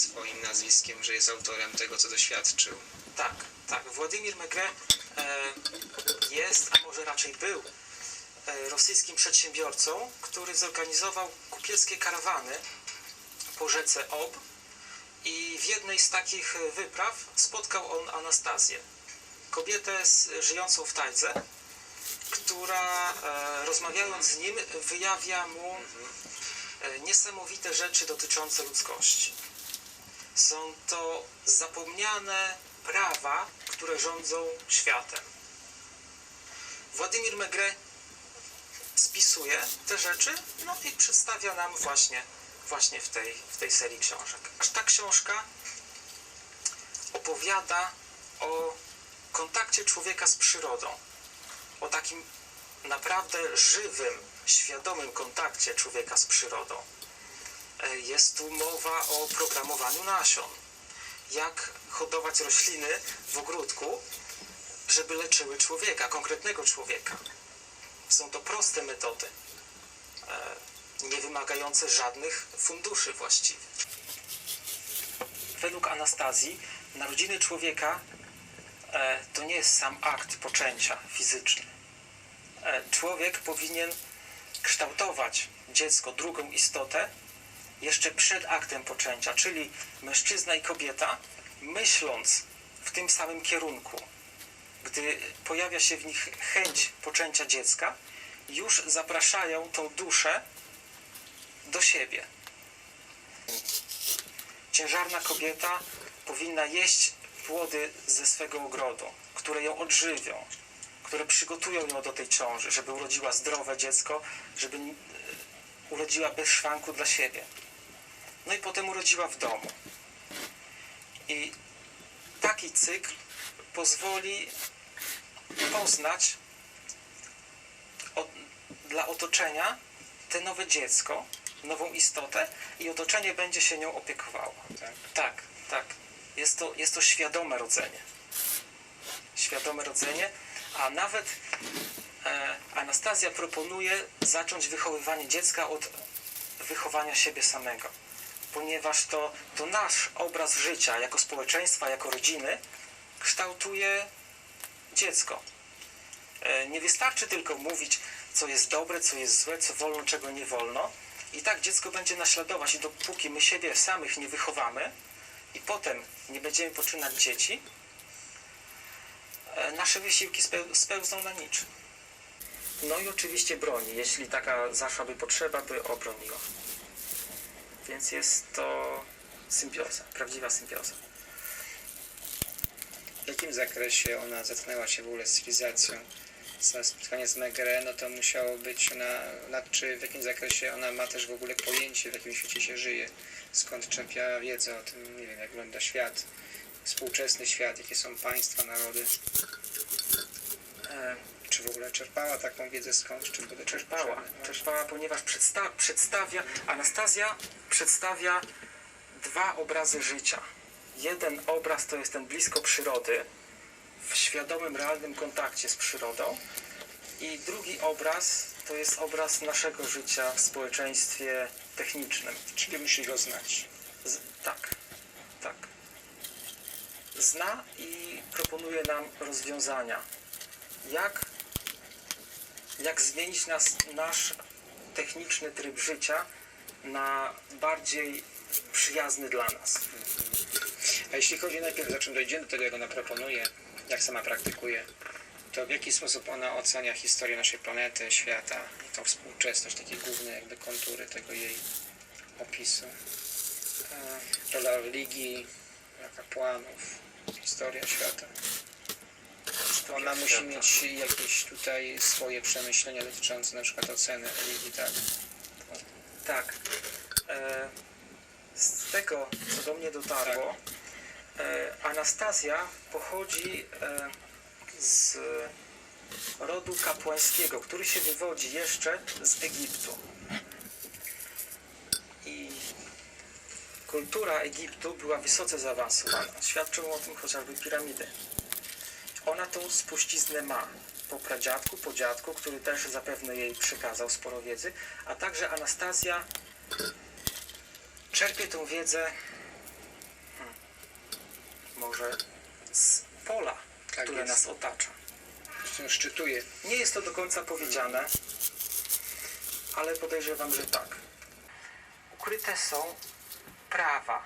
swoim nazwiskiem, że jest autorem tego, co doświadczył. Tak, tak. Władimir Megre e, jest, a może raczej był, e, rosyjskim przedsiębiorcą, który zorganizował kupieckie karawany po rzece Ob i w jednej z takich wypraw spotkał on Anastazję, kobietę żyjącą w Tajdze, która e, rozmawiając z nim wyjawia mu e, niesamowite rzeczy dotyczące ludzkości. Są to zapomniane prawa, które rządzą światem. Władimir Megre spisuje te rzeczy, no i przedstawia nam właśnie, właśnie w, tej, w tej serii książek. Aż ta książka opowiada o kontakcie człowieka z przyrodą, o takim naprawdę żywym, świadomym kontakcie człowieka z przyrodą. E, Jest tu mowa o programowaniu nasion. Jak hodować rośliny w ogródku, żeby leczyły człowieka, konkretnego człowieka. Są to proste metody, e, nie wymagające żadnych funduszy właściwie. Według Anastazji narodziny człowieka e, to nie jest sam akt poczęcia fizyczny. Człowiek powinien kształtować dziecko, drugą istotę, jeszcze przed aktem poczęcia, czyli mężczyzna i kobieta, myśląc w tym samym kierunku, gdy pojawia się w nich chęć poczęcia dziecka, już zapraszają tą duszę do siebie. Ciężarna kobieta powinna jeść płody ze swego ogrodu, które ją odżywią, które przygotują ją do tej ciąży, żeby urodziła zdrowe dziecko, żeby urodziła bez szwanku dla siebie. No i potem urodziła w domu. I taki cykl pozwoli poznać o, dla otoczenia te nowe dziecko, nową istotę i otoczenie będzie się nią opiekowało. Tak? Tak, tak. Jest to, jest to świadome rodzenie. Świadome rodzenie, a nawet e, Anastazja proponuje zacząć wychowywanie dziecka od wychowania siebie samego, ponieważ to, to nasz obraz życia jako społeczeństwa, jako rodziny kształtuje dziecko. E, nie wystarczy tylko mówić, co jest dobre, co jest złe, co wolno, czego nie wolno. I tak dziecko będzie naśladować i dopóki my siebie samych nie wychowamy i potem nie będziemy poczynać dzieci, e, nasze wysiłki speł- spełzną na niczym. No i oczywiście broni, jeśli taka zaszłaby potrzeba, by obroniła. Więc jest to symbioza, prawdziwa symbioza. W jakim zakresie ona zetknęła się w ogóle z cywilizacją? Za spotkanie z Megre, no to musiało być ona, na, czy w jakim zakresie ona ma też w ogóle pojęcie, w jakim świecie się żyje, skąd czerpia wiedzę o tym, nie wiem, jak wygląda świat, współczesny świat, jakie są państwa, narody, E, czy w ogóle czerpała taką wiedzę skądś, czy były Czerpała, potrzebne? czerpała, ponieważ przedsta- przedstawia, Anastazja przedstawia dwa obrazy życia. Jeden obraz to jest ten blisko przyrody, w świadomym, realnym kontakcie z przyrodą. I drugi obraz to jest obraz naszego życia w społeczeństwie technicznym. Czyli musi go znać. Z, tak, tak. Zna i proponuje nam rozwiązania. Jak, jak zmienić nas, nasz techniczny tryb życia na bardziej przyjazny dla nas. A jeśli chodzi najpierw, za czym dojdziemy do tego, jak ona proponuje, jak sama praktykuje, to w jaki sposób ona ocenia historię naszej planety, świata, tą współczesność, takie główne jakby kontury tego jej opisu. E, Rola religii, kapłanów, historia świata. Ona musi mieć jakieś tutaj swoje przemyślenia dotyczące na przykład oceny religii, tak? Tak. E, z tego, co do mnie dotarło, e, Anastazja pochodzi e, z rodu kapłańskiego, który się wywodzi jeszcze z Egiptu. I kultura Egiptu była wysoce zaawansowana. Świadczą o tym chociażby piramidy. Ona tą spuściznę ma po pradziadku, po dziadku, który też zapewne jej przekazał sporo wiedzy, a także Anastazja czerpie tą wiedzę hmm, może z pola, Tak które jest. nas otacza. Się szczytuje. Nie jest to do końca powiedziane, ale podejrzewam, że tak. Ukryte są prawa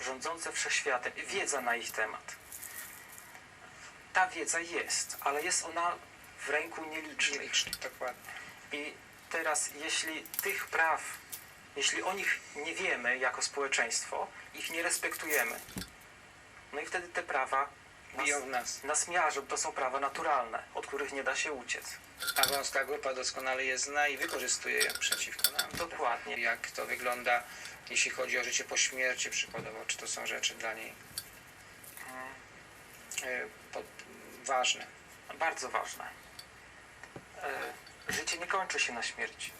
rządzące wszechświatem, wiedza na ich temat. Ta wiedza jest, ale jest ona w ręku nielicznych. Nielicznych, dokładnie. I teraz, jeśli tych praw, jeśli o nich nie wiemy jako społeczeństwo, ich nie respektujemy, no i wtedy te prawa Biją nas. nas miażą. To są prawa naturalne, od których nie da się uciec. A wąska grupa doskonale je zna i wykorzystuje je przeciwko nam. Dokładnie. Jak to wygląda, jeśli chodzi o życie po śmierci przykładowo, czy to są rzeczy dla niej e, po, ważne. Bardzo ważne. E, życie nie kończy się na śmierci.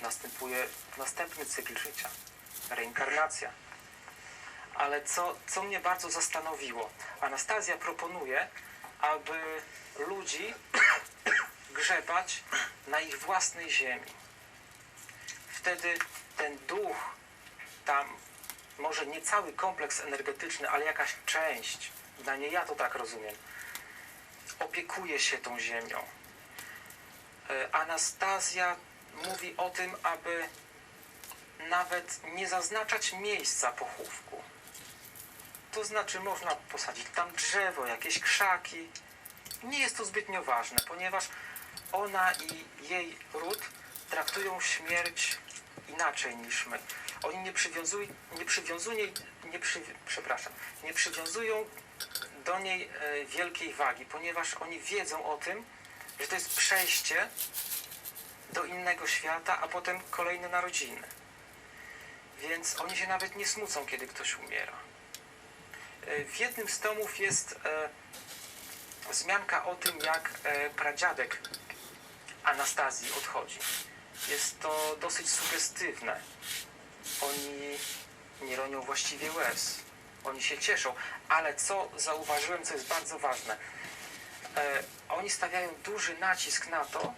Następuje następny cykl życia. Reinkarnacja. Ale co, co mnie bardzo zastanowiło, Anastazja proponuje, aby ludzi grzebać na ich własnej ziemi. Wtedy ten duch, tam może nie cały kompleks energetyczny, ale jakaś część, na nie ja to tak rozumiem, opiekuje się tą ziemią. E, Anastazja mówi o tym, aby nawet nie zaznaczać miejsca pochówku. To znaczy można posadzić tam drzewo, jakieś krzaki. Nie jest to zbytnio ważne, ponieważ ona i jej ród traktują śmierć inaczej niż my. Oni nie przywiązują, nie przywiązują, nie przy, przepraszam, nie przywiązują do niej e, wielkiej wagi, ponieważ oni wiedzą o tym, że to jest przejście do innego świata, a potem kolejne narodziny. Więc oni się nawet nie smucą, kiedy ktoś umiera. E, W jednym z tomów jest e, wzmianka o tym, jak pradziadek Anastazji odchodzi. Jest to dosyć sugestywne. Oni nie ronią właściwie łez. Oni się cieszą, ale co zauważyłem, co jest bardzo ważne, e, oni stawiają duży nacisk na to,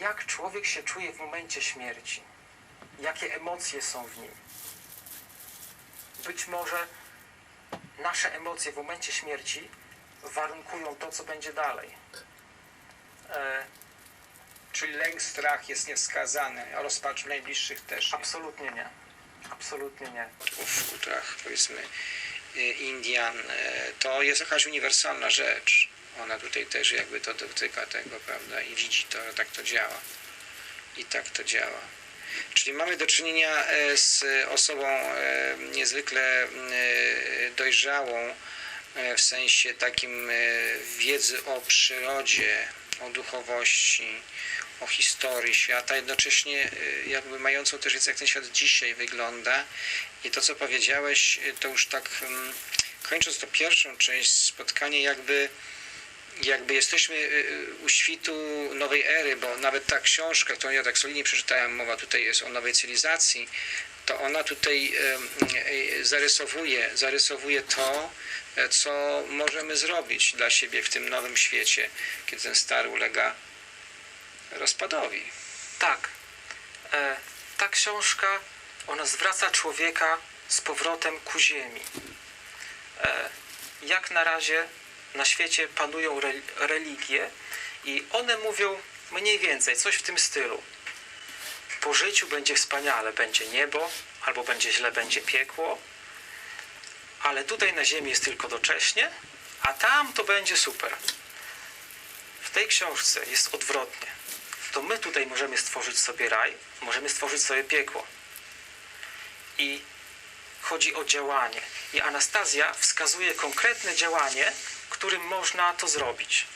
jak człowiek się czuje w momencie śmierci, jakie emocje są w nim. Być może nasze emocje w momencie śmierci warunkują to, co będzie dalej. E, Czyli lęk, strach jest niewskazany, a rozpacz w najbliższych też nie. absolutnie nie. Absolutnie nie. w kulturach powiedzmy y, Indian, y, to jest jakaś uniwersalna rzecz. Ona tutaj też jakby to dotyka tego, prawda, i widzi to, że tak to działa. I tak to działa. Czyli mamy do czynienia e, z osobą niezwykle dojrzałą w sensie takim wiedzy o przyrodzie, o duchowości, o historii świata, jednocześnie e, jakby mającą też wiedzę, jak ten świat dzisiaj wygląda. I to, co powiedziałeś, e, to już tak mm, kończąc to pierwszą część spotkania, jakby jakby jesteśmy y, u świtu nowej ery, bo nawet ta książka, którą ja tak solidnie przeczytałem, mowa tutaj jest o nowej cywilizacji, to ona tutaj y, zarysowuje, zarysowuje to, co możemy zrobić dla siebie w tym nowym świecie, kiedy ten stary ulega rozpadowi. Tak. E, ta książka, ona zwraca człowieka z powrotem ku ziemi. E, jak na razie na świecie panują re, religie i one mówią mniej więcej coś w tym stylu. Po życiu będzie wspaniale, będzie niebo, albo będzie źle, będzie piekło, ale tutaj na ziemi jest tylko docześnie, a tam to będzie super. W tej książce jest odwrotnie to my tutaj możemy stworzyć sobie raj, możemy stworzyć sobie piekło. I chodzi o działanie. I Anastazja wskazuje konkretne działanie, którym można to zrobić.